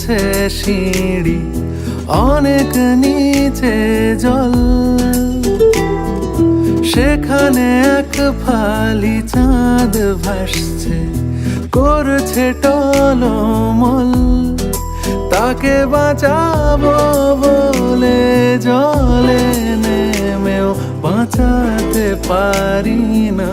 নামছে সিঁড়ি, অনেক নিচে জল। সেখানে এক ফালি চাঁদ ভাসছে, করছে টলমল। তাকে বাঁচাবো বলে জলে নেমেও বাঁচাতে পারি না।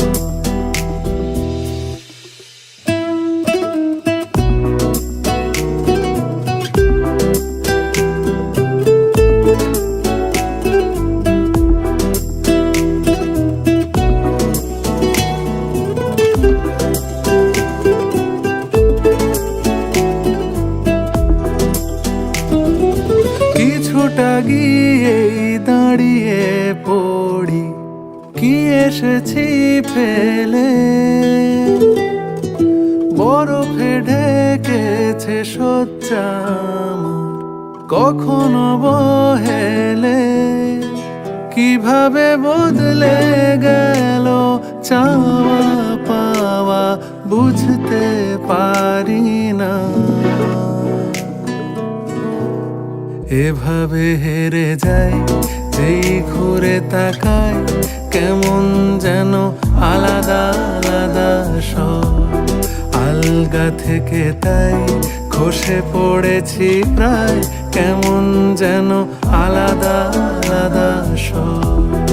কিছুটা গিয়েই দাঁড়িয়ে পড়ি। কি এসেছি ফেলে? বরফে ঢেকেছে সজ্জা কখনো বহেলে? কীভাবে বদলে গেল চাওয়া পাওয়া বুঝতে পারি না। এভাবে হেরে যাই যেই ঘুরে তাকায়, কেমন যেন আলাদা আলাদা সব। আলগা থেকে তাই খসে পড়েছি প্রায়, কেমন যেন আলাদা আলাদা সব।